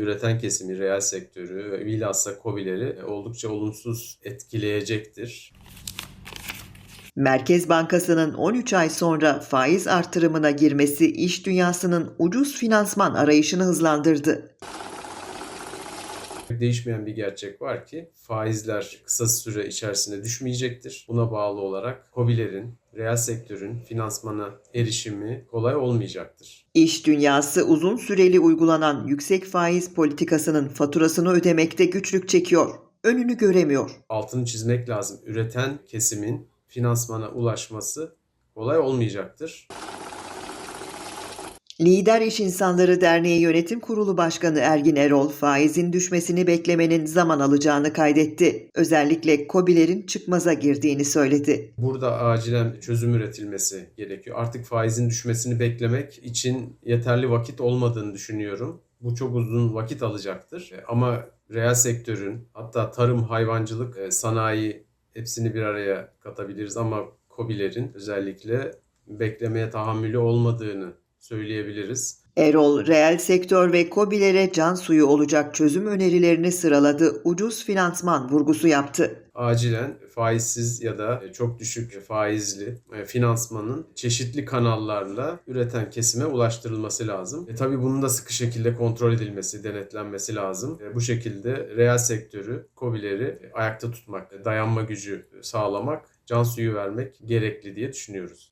üreten kesimi, reel sektörü ve bilhassa COBİ'leri oldukça olumsuz etkileyecektir. Merkez Bankası'nın 13 ay sonra faiz artırımına girmesi iş dünyasının ucuz finansman arayışını hızlandırdı. Değişmeyen bir gerçek var ki faizler kısa süre içerisinde düşmeyecektir. Buna bağlı olarak COBİ'lerin, reel sektörün finansmana erişimi kolay olmayacaktır. İş dünyası uzun süreli uygulanan yüksek faiz politikasının faturasını ödemekte güçlük çekiyor. Önünü göremiyor. Altını çizmek lazım. Üreten kesimin finansmana ulaşması kolay olmayacaktır. Lider İş İnsanları Derneği Yönetim Kurulu Başkanı Ergin Erol faizin düşmesini beklemenin zaman alacağını kaydetti. Özellikle KOBİ'lerin çıkmaza girdiğini söyledi. Burada acilen çözüm üretilmesi gerekiyor. Artık faizin düşmesini beklemek için yeterli vakit olmadığını düşünüyorum. Bu çok uzun vakit alacaktır. E, Ama reel sektörün hatta tarım, hayvancılık, e, sanayi hepsini bir araya katabiliriz ama KOBİ'lerin özellikle beklemeye tahammülü olmadığını söyleyebiliriz. Erol, reel sektör ve KOBİ'lere can suyu olacak çözüm önerilerini sıraladı, ucuz finansman vurgusu yaptı. acilen faizsiz ya da çok düşük faizli e, finansmanın çeşitli kanallarla üreten kesime ulaştırılması lazım. E tabii bunun da sıkı şekilde kontrol edilmesi, denetlenmesi lazım. E, bu şekilde reel sektörü, COBİ'leri ayakta tutmak, dayanma gücü sağlamak, can suyu vermek gerekli diye düşünüyoruz.